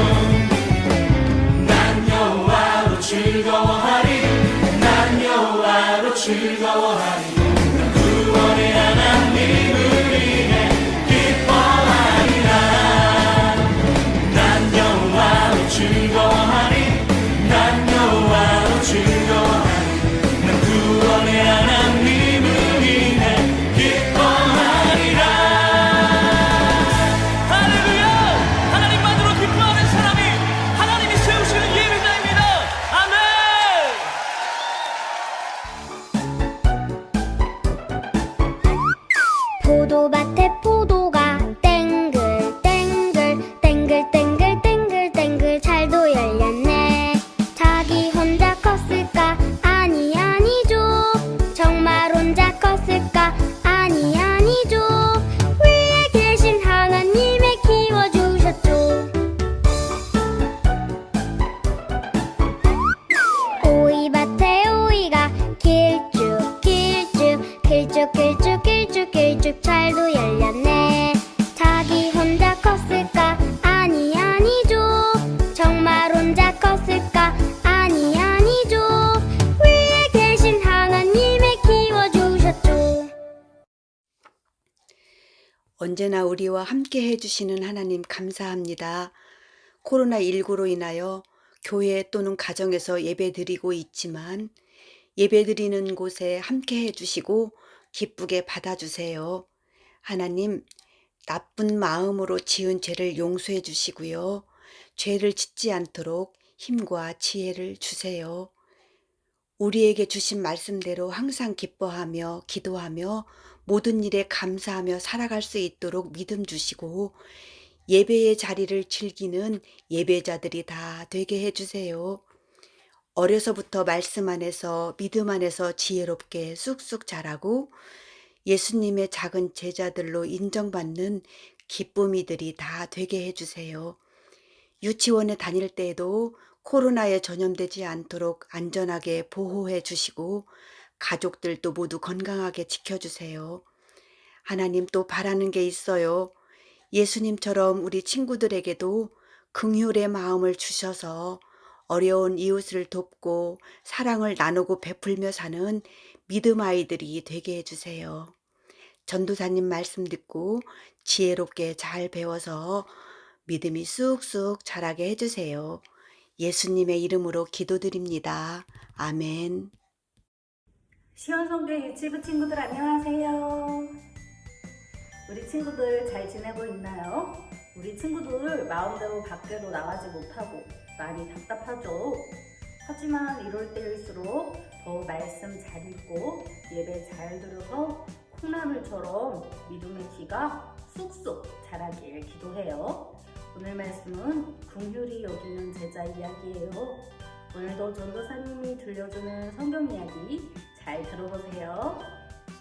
Oh. 언제나 우리와 함께 해주시는 하나님 감사합니다. 코로나19로 인하여 교회 또는 가정에서 예배 드리고 있지만 예배 드리는 곳에 함께 해주시고 기쁘게 받아주세요. 하나님, 나쁜 마음으로 지은 죄를 용서해 주시고요. 죄를 짓지 않도록 힘과 지혜를 주세요. 우리에게 주신 말씀대로 항상 기뻐하며 기도하며 모든 일에 감사하며 살아갈 수 있도록 믿음 주시고 예배의 자리를 즐기는 예배자들이 다 되게 해주세요. 어려서부터 말씀 안에서 믿음 안에서 지혜롭게 쑥쑥 자라고 예수님의 작은 제자들로 인정받는 기쁨이들이 다 되게 해주세요. 유치원에 다닐 때에도 코로나에 전염되지 않도록 안전하게 보호해 주시고 가족들도 모두 건강하게 지켜주세요. 하나님 또 바라는 게 있어요. 예수님처럼 우리 친구들에게도 긍휼의 마음을 주셔서 어려운 이웃을 돕고 사랑을 나누고 베풀며 사는 믿음 아이들이 되게 해주세요. 전도사님 말씀 듣고 지혜롭게 잘 배워서 믿음이 쑥쑥 자라게 해주세요. 예수님의 이름으로 기도드립니다. 아멘. 시원성교 유치부 친구들 안녕하세요. 우리 친구들 잘 지내고 있나요? 우리 친구들 마음대로 밖에도 나가지 못하고 많이 답답하죠? 하지만 이럴 때일수록 더 말씀 잘 읽고 예배 잘 들어서 콩나물처럼 믿음의 키가 쑥쑥 자라길 기도해요. 오늘 말씀은 긍휼히 여기는 제자 이야기예요. 오늘도 전도사님이 들려주는 성경 이야기 잘 들어보세요.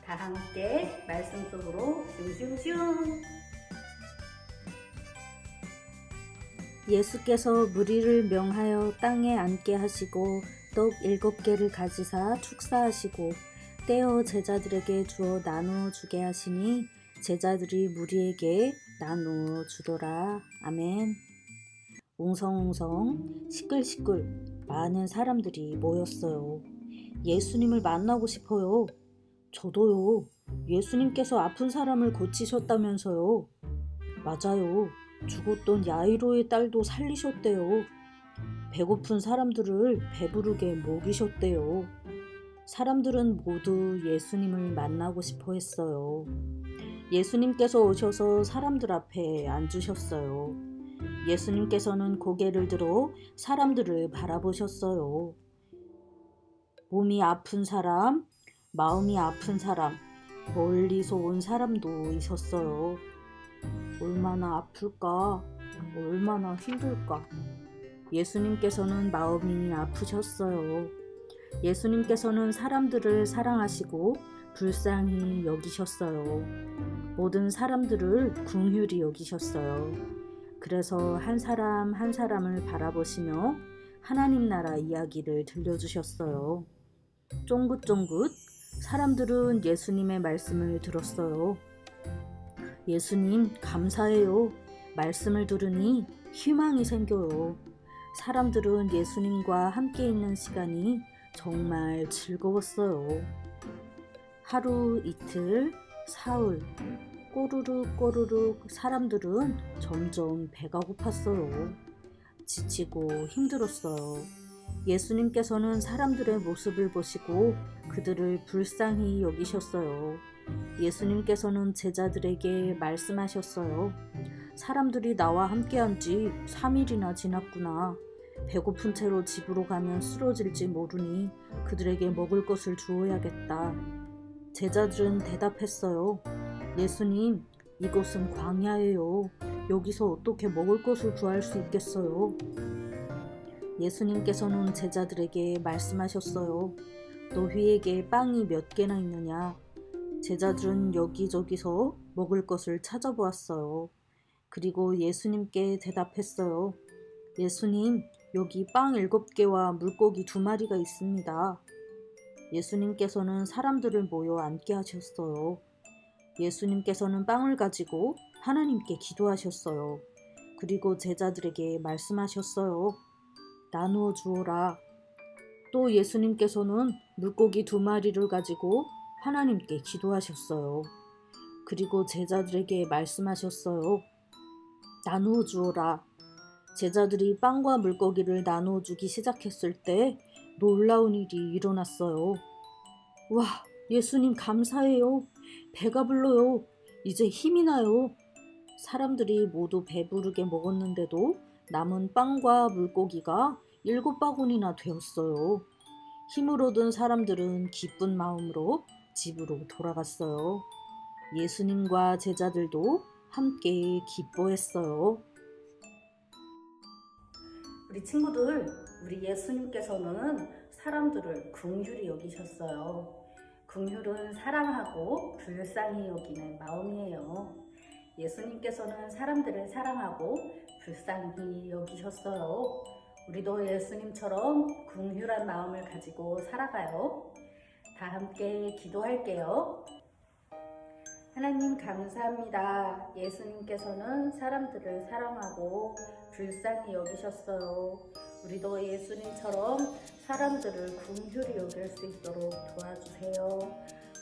다 함께 말씀 속으로 슝슝슝. 예수께서 무리를 명하여 땅에 앉게 하시고 떡 일곱 개를 가지사 축사하시고 떼어 제자들에게 주어 나누어 주게 하시니 제자들이 무리에게 나누어 주더라. 아멘. 웅성웅성 시끌시끌 많은 사람들이 모였어요. 예수님을 만나고 싶어요. 저도요. 예수님께서 아픈 사람을 고치셨다면서요. 맞아요. 죽었던 야이로의 딸도 살리셨대요. 배고픈 사람들을 배부르게 먹이셨대요. 사람들은 모두 예수님을 만나고 싶어 했어요. 예수님께서 오셔서 사람들 앞에 앉으셨어요. 예수님께서는 고개를 들어 사람들을 바라보셨어요. 몸이 아픈 사람, 마음이 아픈 사람, 멀리서 온 사람도 있었어요. 얼마나 아플까? 얼마나 힘들까? 예수님께서는 마음이 아프셨어요. 예수님께서는 사람들을 사랑하시고 불쌍히 여기셨어요. 모든 사람들을 궁휼히 여기셨어요. 그래서 한 사람 한 사람을 바라보시며 하나님 나라 이야기를 들려주셨어요. 쫑긋쫑긋 사람들은 예수님의 말씀을 들었어요. 예수님, 감사해요. 말씀을 들으니 희망이 생겨요. 사람들은 예수님과 함께 있는 시간이 정말 즐거웠어요. 하루 이틀 사흘 꼬르륵 꼬르륵 사람들은 점점 배가 고팠어요. 지치고 힘들었어요. 예수님께서는 사람들의 모습을 보시고 그들을 불쌍히 여기셨어요. 예수님께서는 제자들에게 말씀하셨어요. 사람들이 나와 함께한 지 3일이나 지났구나. 배고픈 채로 집으로 가면 쓰러질지 모르니 그들에게 먹을 것을 주어야겠다. 제자들은 대답했어요. 예수님, 이곳은 광야예요. 여기서 어떻게 먹을 것을 구할 수 있겠어요? 예수님께서는 제자들에게 말씀하셨어요. 너희에게 빵이 몇 개나 있느냐? 제자들은 여기저기서 먹을 것을 찾아보았어요. 그리고 예수님께 대답했어요. 예수님, 여기 빵 일곱 개와 물고기 두 마리가 있습니다. 예수님께서는 사람들을 모여 앉게 하셨어요. 예수님께서는 빵을 가지고 하나님께 기도하셨어요. 그리고 제자들에게 말씀하셨어요. 나누어 주어라. 또 예수님께서는 물고기 두 마리를 가지고 하나님께 기도하셨어요. 그리고 제자들에게 말씀하셨어요. 나누어 주어라. 제자들이 빵과 물고기를 나누어 주기 시작했을 때 놀라운 일이 일어났어요. 와, 예수님 감사해요. 배가 불러요. 이제 힘이 나요. 사람들이 모두 배부르게 먹었는데도 남은 빵과 물고기가 일곱 바구니나 되었어요. 힘을 얻은 사람들은 기쁜 마음으로 집으로 돌아갔어요. 예수님과 제자들도 함께 기뻐했어요. 우리 친구들, 우리 예수님께서는 사람들을 긍휼히 여기셨어요. 긍휼은 사랑하고 불쌍히 여기는 마음이에요. 예수님께서는 사람들을 사랑하고 불쌍히 여기셨어요. 우리도 예수님처럼 긍휼한 마음을 가지고 살아가요. 다 함께 기도할게요. 하나님 감사합니다. 예수님께서는 사람들을 사랑하고 불쌍히 여기셨어요. 우리도 예수님처럼 사람들을 긍휼히 여길 수 있도록 도와주세요.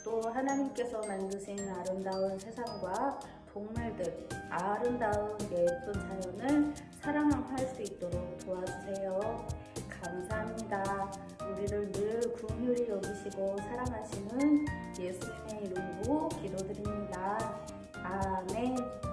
또 하나님께서 만드신 아름다운 세상과 동물들 아름다운 예쁜 자연을 사랑할 수 있도록 도와주세요. 감사합니다. 우리를 늘 긍휼히 여기시고 사랑하시는 예수님의 이름으로 기도드립니다. 아멘.